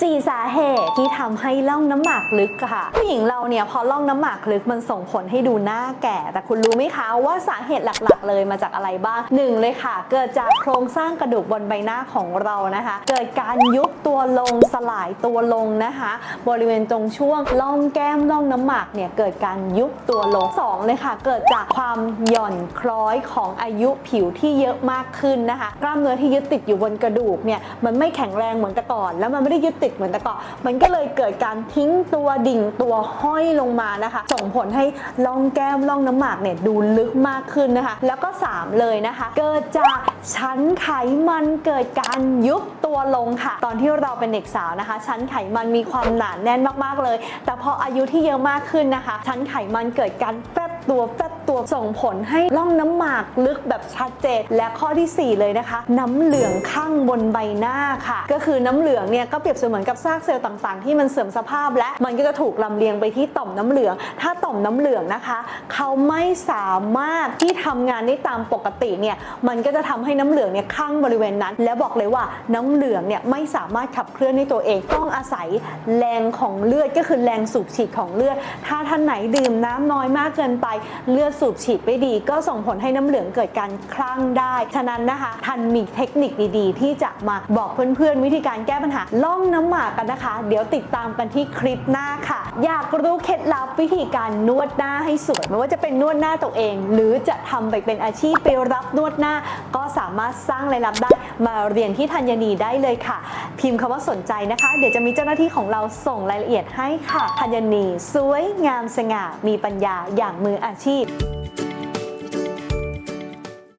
4 สาเหตุที่ทำให้ล่องน้ำหมากลึกค่ะ ผู้หญิงเราเนี่ยพอล่องน้ำหมากลึกมันส่งผลให้ดูหน้าแก่ แต่คุณรู้ไหมคะว่าสาเหตุหลักๆ เลยมาจากอะไรบ้างหนึ่งเลยค่ะ เกิดจากโครงสร้างกระดูกบนใบหน้าของเรานะคะ เกิดการยุบตัวลงสลายตัวลงนะคะ บริเวณตรงช่วงล่องแก้มล่องน้ำหมากเนี่ยเกิดการยุบตัวลงสองเลยค่ะ เกิดจากความหย่อนคล้อยของอายุผิวที่เยอะมากขึ้นนะคะ กล้ามเนื้อที่ยึดติดอยู่บนกระดูกเนี่ยมันไม่แข็งแรงเหมือนแต่ก่อน แล้วมันไม่ได้ยึดติกเหมือนแต่ก่อนมันก็เลยเกิดการทิ้งตัวดิ่งตัวห้อยลงมานะคะ ส่งผลให้ล่องแก้มล่องน้ำหมากเนี่ยดูลึกมากขึ้นนะคะ แล้วก็ 3 เลยนะคะ เกิดจากชั้นไขมันเกิดการยุบ ตัวลงค่ะ ตอนที่เราเป็นเด็กสาวนะคะ ชั้นไขมันมีความหนาแน่นมากๆเลย แต่พออายุที่เยอะมากขึ้นนะคะ ชั้นไขมันเกิดการแฟบตัวแฟบตัวส่งผลให้ล่องน้ำหมากลึกแบบชัดเจน และข้อทีสี่ 4 เลยนะคะ น้ำเหลืองข้างบนใบหน้าค่ะ ก็คือน้ำเหลืองเนี่ยก็เปรียบเสมือนกับซากเซลล์ต่างๆ ที่มันเสื่อมสภาพ และมันก็จะถูกลำเลียงไปที่ต่อมน้ำเหลือง ถ้าต่อมน้ำเหลืองนะคะ เขาไม่สามารถที่ทำงานได้ตามปกติเนี่ยมันก็จะทำให้น้ำเหลืองเนี่ยข้างบริเวณนั้น แล้วบอกเลยว่าน้ำเหลืองเนี่ยไม่สามารถขับเคลื่อนในตัวเอง ต้องอาศัยแรงของเลือดก็คือแรงสูบฉีดของเลือด ถ้าท่านไหนดื่มน้ำน้อยมากเกินไป เลือดสูบฉีดไม่ดี ก็ส่งผลให้น้ำเหลืองเกิดการคลั่งได้ ฉะนั้นนะคะท่านมีเทคนิคดีๆ ที่จะมาบอกเพื่อนๆ วิธีการแก้ปัญหาล่องน้ำหมากกันนะคะ เดี๋ยวติดตามกันที่คลิปหน้าค่ะ อยากรู้เคล็ดลับวิธีการนวดหน้าให้สวยไม่ว่าจะเป็นนวดหน้าตัวเอง หรือจะทำไปเป็นอาชีพไปรับนวดหน้า ก็สามารถสร้างรายรับได้มาเรียนที่ธัญนีได้เลยค่ะ พิมพ์คำว่าสนใจนะคะ เดี๋ยวจะมีเจ้าหน้าที่ของเราส่งรายละเอียดให้ค่ะธัญนีสวยงามสง่ามีปัญญาอย่างมืออาชีพ